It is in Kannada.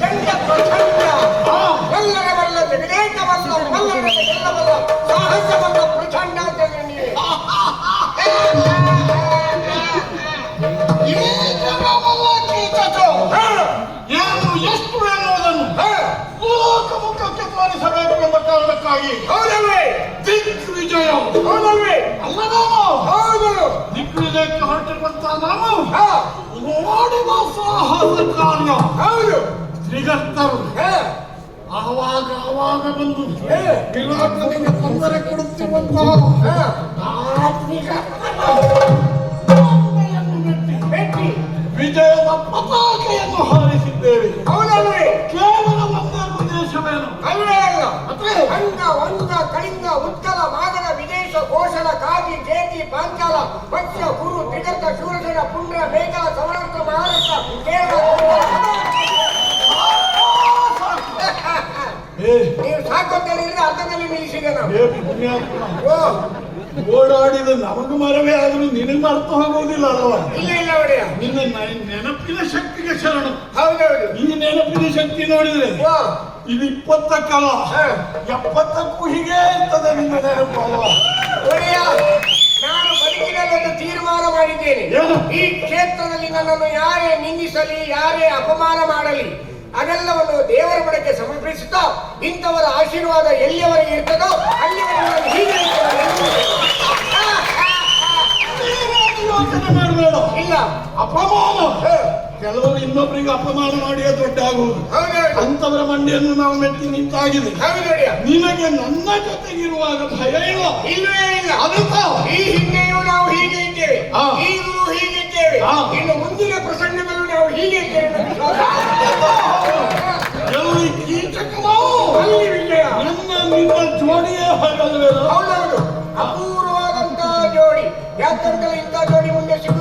Venga, ಸನ್ಮಾನಿಸಬೇಕು ಎಂಬ ಕಾರಣಕ್ಕಾಗಿ ಹೌದಲ್ವೇ? ದಿಗ್ವಿಜಯ ಹೌದಲ್ವೇ? ಅಲ್ಲವೋ? ಹೌದು. ದಿಗ್ವಿಜಯಕ್ಕೆ ಹೊರಟಿರುವಂತ ನಾವು ಓಡುವ ಸಾಹಸ ಕಾರ್ಯ. ಹೌದು. ತ್ರಿಗಸ್ತರು ಹಾ. ಆವಾಗ ಆವಾಗ ಬಂದು. ವಿರಾಟನಿಗೆ ತೊಂದರೆ ಕೊಡುತ್ತಿರುವಂತಹ ವಂಗ ಕಳಿಂಗ ಉತ್ಕಲ ಮಾದನ ವಿದೇಶ ಕೋಶಲ ಕಾಗಿ ಜೇತಿ ಪಾಂಚಾಲ ಪಕ್ಷ ಗುರು ತ್ರಿಗರ್ತ ಶೂರಸೇನ ಪುಂಡ್ರ ಮೇಘಲ ಸಮರಾಷ್ಟ್ರ ಮಹಾರಾಷ್ಟ್ರ ಕೇರಳ ನೀವು ಸಾಕು ಅಂತ ಹೇಳಿದ್ರೆ ಅರ್ಧದಲ್ಲಿ ನಿಲ್ಲಿಸಿದೆ ನಾವು ಓ ಓಡಾಡಿದ ನಮಗ ಮರವೇ ಆದರೂ ನಿನಗೆ ಅರ್ಥ ಹೋಗೋದಿಲ್ಲ ಅಲ್ವ? ಇಲ್ಲ ಇಲ್ಲ ಒಡೆಯ ನಿನ್ನ ನೆನಪಿನ ಶಕ್ತಿಗೆ ಶರಣ. ಹೌದೌದು. ಈ ನೆನಪಿನ ಶಕ್ತಿ ನೋಡಿದ್ರೆ ಓ ಇದು ಇಪ್ಪತ್ತಕ್ಕಲ್ಲ. ಎಪ್ಪತ್ತಕ್ಕೂ ಹೀಗೆ ಇರ್ತದೆ ನಿಮ್ಮ ನೆನಪು ಒಡೆಯ ನಾನು ಬದುಕಿನಲ್ಲಿ ಒಂದು ತೀರ್ಮಾನ ಮಾಡಿದ್ದೇನೆ? ಈ ಕ್ಷೇತ್ರದಲ್ಲಿ ನನ್ನನ್ನು ಯಾರೇ ನಿಂದಿಸಲಿ ಯಾರೇ ಅಪಮಾನ ಮಾಡಲಿ ಅದೆಲ್ಲವನ್ನು ದೇವರ ಬಡಕ್ಕೆ ಸಮರ್ಪಿಸುತ್ತಾ ಇಂಥವರ ಆಶೀರ್ವಾದ ಎಲ್ಲಿಯವರೆಗೆ ಇರ್ತದೋ ಅಲ್ಲಿವರೆಗೆ ಹೀಗೆ ಯೋಚನೆ ಮಾಡಬೇಡ. ಇಲ್ಲ. ಅಪಮಾನ. ಕೆಲವರು ಇನ್ನೊಬ್ಬರಿಗೆ ಅಪಮಾನ ಮಾಡಿಯೇ ದೊಡ್ಡ ಆಗುವುದು ಹೌದೌದು ಅಂತವರ ಮಂಡಿಯನ್ನು ನಾವು ಮೆಟ್ಟಿ ನಿಂತಾಗಿದೆ. ನಿನಗೆ ನನ್ನ ಜೊತೆಗಿರುವಾಗ ಭಯ ಇಲ್ಲ. ಇಲ್ಲವೇ ಇಲ್ಲ. ಅದು ಈ ಹಿಂದೆಯೂ ನಾವು ಹೀಗೆ ಇದ್ದೇವೆ. ಈಗಲೂ ಹೀಗೆ ಇದ್ದೇವೆ. ಇನ್ನು ಮುಂದಿನ ಪ್ರಸಂಗದಲ್ಲೂ ನಾವು ಹೀಗೆ ಇದ್ದೇವೆ ಅಲ್ಲಿ ವಿಜಯ. ನನ್ನ ನಿನ್ನ ಜೋಡಿಯೇ ಹೊರಗಲ್ವೇ ಹೌದೌದು. ಅಪೂರ್ವವಾದಂತಹ ಜೋಡಿ. ಯಾಕಂದ್ರೆ ಇಂಥ ಜೋಡಿ ಮುಂದೆ ಸಿಗು